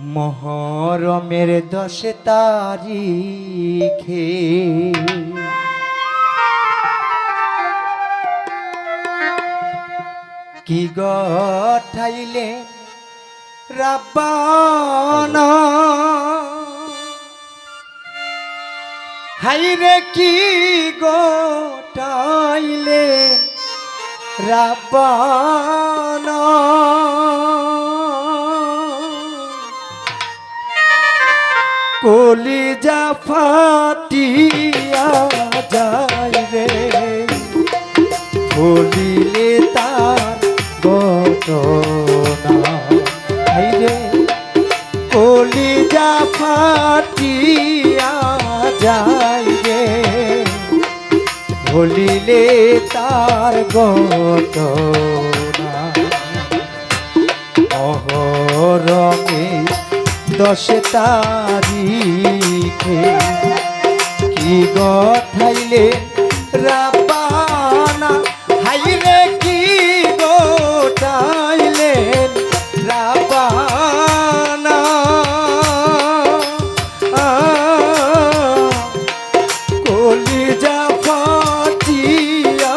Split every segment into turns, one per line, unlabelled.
মহরমের দশ তারিখে। কি গঠাইলে রাব্বানা? হাইরে কি গোটাইলে রাব্বানা? কলিজা ফাটিয়া যায় রে। বলিলে তার ঘটনা হাইরে কলিজা ফাটিয়া যায় রে। ভুলিলে তার ঘটনা অহরমে দশ তারিখে কি গঠাইলে রাবানা? হাইরে কি গোটাইলে রাবানা? কলিজা ফাটিয়া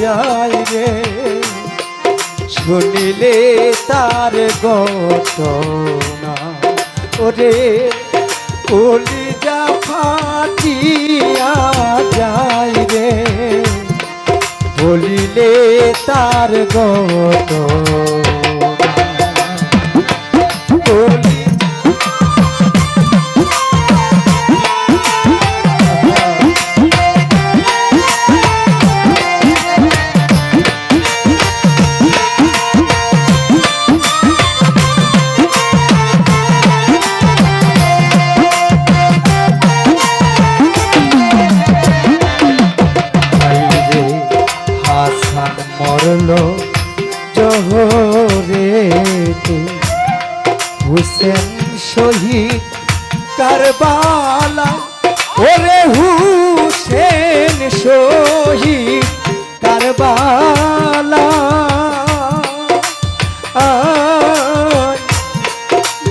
যায় রে, শুনিলে তার ঘটনা ওরে কলিজা ফাটিয়া যাই রে। বলিলে তার ঘটনা মরল জহরেতে হুসেন শহীদ কারবালা, ওরে হুসেন শহীদ কারবালা।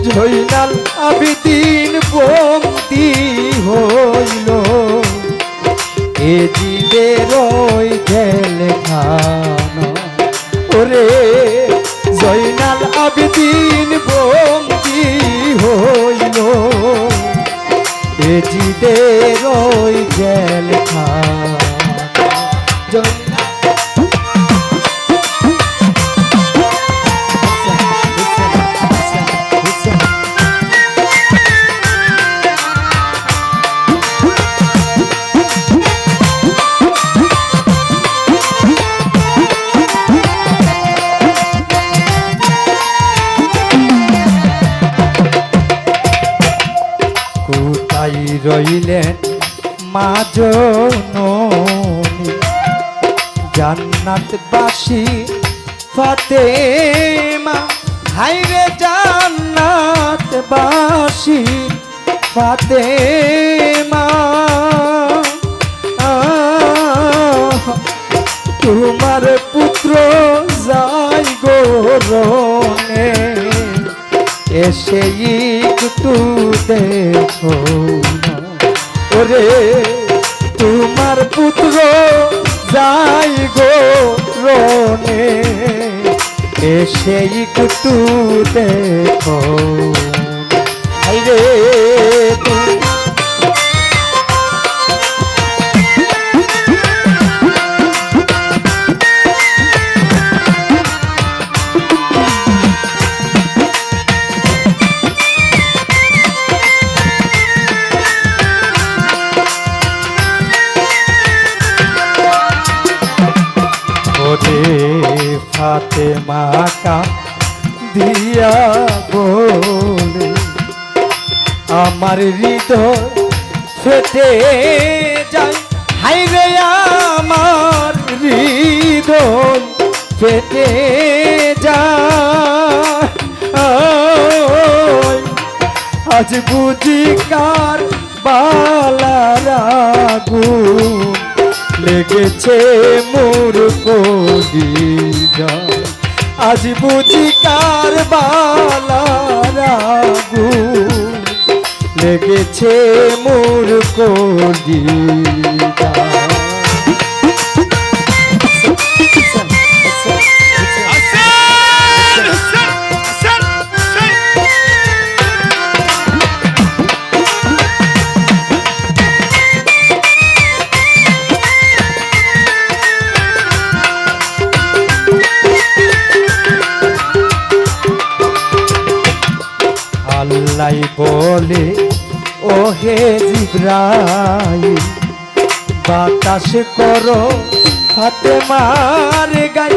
জৈনাল আবিদিন বন্দি হইল। এ জীবের ওই গেল খানা জয়নাল আবেদিন বন্দি হইল। এ জীবের ওই রইলেন মা জননী জান্নাতবাসী ফাতেমা হাইরে জান্নাতবাসী ফাতেমা আহ, তোমার পুত্র যাই গোরনে এসে একটু দেখো। ওরে তোমার পুত্র যাই গো রনে এসেই কুটু দেখো। রে তুমি মাকা দিয়া বলে, আমার হৃদয় ফেটে যায়। হাইরে আমার হৃদয় ফেটে যায়। আজ বুঝি বালার আগুন লেগেছে মোর কলিজা আজ বুঝি কার বালারাগু লেগেছে মোর কলি। বলে ও হে জিব্রাইল, বাতাস করো হাতে মারে গাই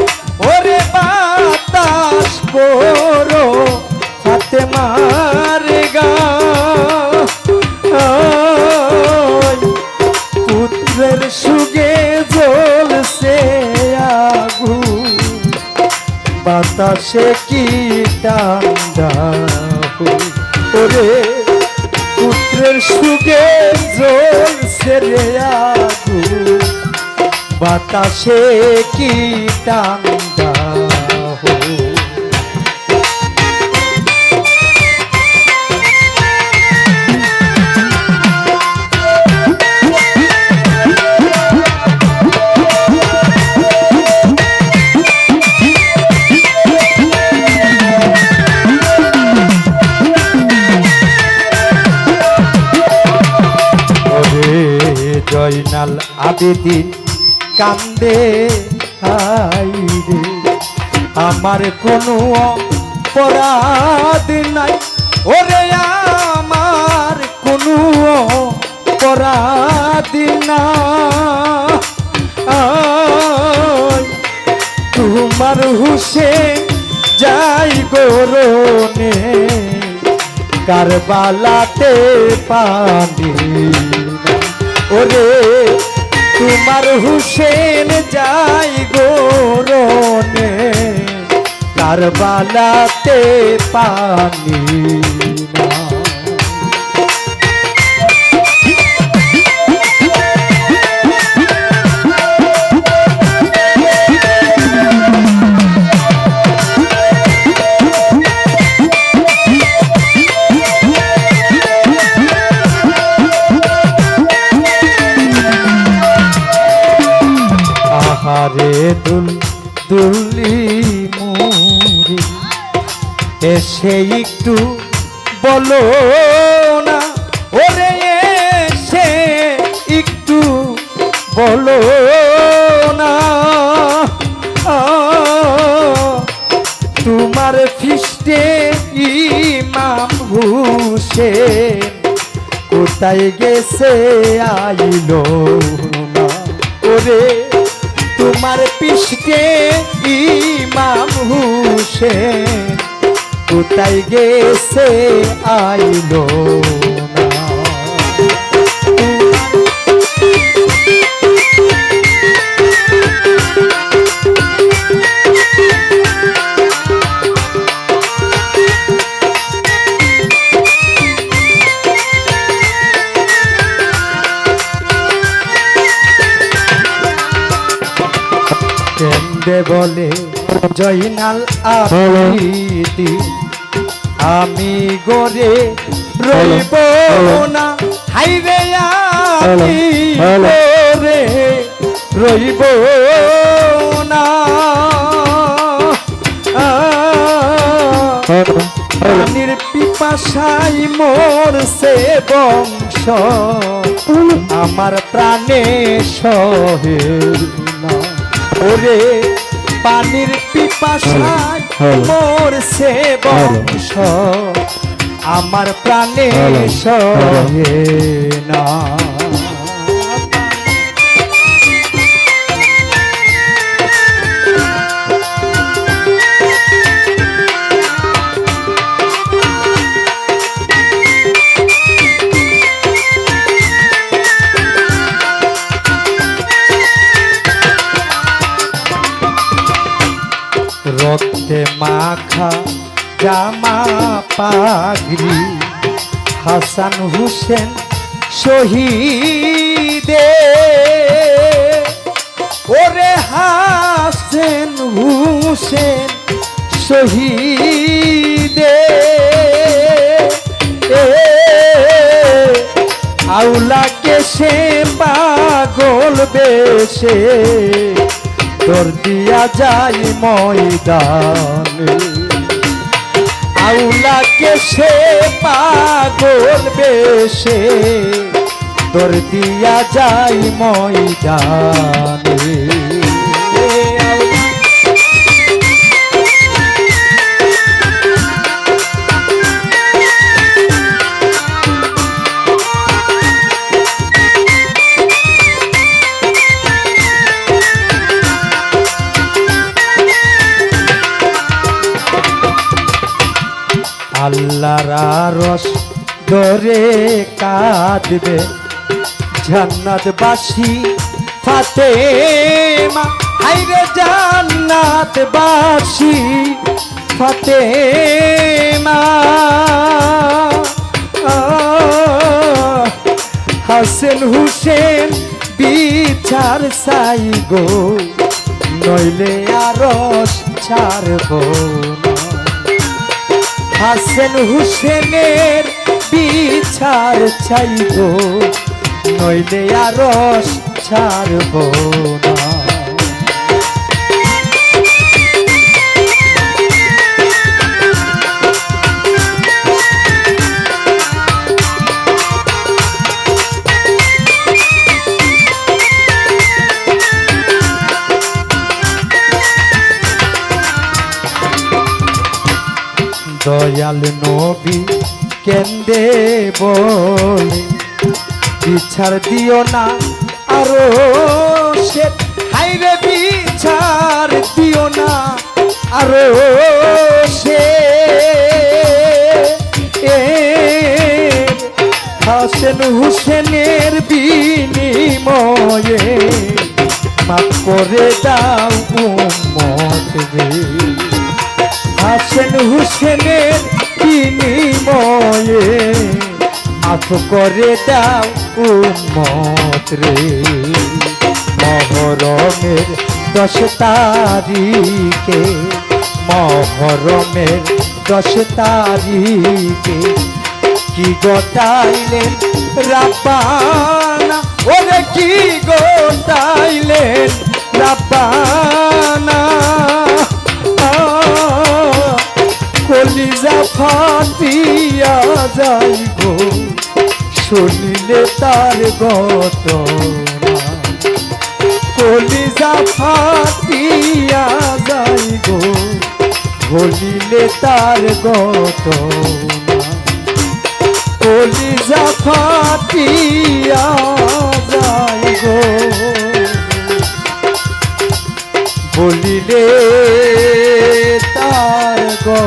ওরে বাতাস করো হাতে মারে গাই পুত্রের সুগে জ্বলছে আগুন, বাতাসে কি ঠান্ডা ওরে পুত্রের সুখে জ্বলছে রে আগুন। বাতাসে কি ঠান্ডা আবেদিন কান্দে আমার কোনো অপরাধ নাই। ওরে আমার কোনো অপরাধ না তোমার হুসেন যাই গোরনে কারবালাতে পানি। ওরে হুসেন যাই গোরনে কারবালাতে পানি না। দুল দুলি মুরি এসে একটু বলো না, ওরে এসে একটু বলো না। তোমার ফিস্টে ইমাম হুসেন কোথায় গেছে আইলো ওরে তোমার পিসকে ইমাম হুসেন কোথায় গেছে আইলো? বলে, জয়নাল আফ্রিদি আমি গরে রইব না। হাইরে আমি গরে রইব না। পানির পিপাসাই মোর সে বংশ, আমার প্রাণে সহে না। ওরে পানির পিপাসায় মোর সে বংশ আমার প্রাণে সহে না। রক্তে মাখা জামা পাগরি হাসান হুসেন শহীদে। ওরে হাসেন হুসেন শহীদে। এ সে পাগল বেশে। তোর দিয়া যাই ময়দানে। আউলাকে সে পাগল বেশে তোর দিয়া যাই ময়দানে। ধরে কাঁদবে জান্নাতবাসী ফাতেমা। হাইরে জান্নাতবাসী ফাতেমা। আহ, হাসেন হুসেন বিচার সাই গো নইলে আরস ছাড়ব। হাসেন হুসেনের বিচার চাইব নইলে আর ছাড়ব না। দয়াল নবী কেন্দে বলে, বিচার দিও না আরও সে। হাইরে বিচার দিও না আরও সে। হাসেন হুসেনের বিনিময়ে মাফ করে দাও। হুসেনের বিনিময়ে মাফ করে দাও উম্মত রে। মহরমের দশ তারিখে মহরমের দশ তারিখে কি গোটাইলেন রাব্বানা? ওরে কি গোটাইলেন আহ, কলিজা ফাটিয়া যাইব শুনিলে তার ঘটনা। কলিজা ফাটিয়া যাইব বলিলে তার ঘটনা। কলিজা ফাটিয়া যাইব বলিলে তার গো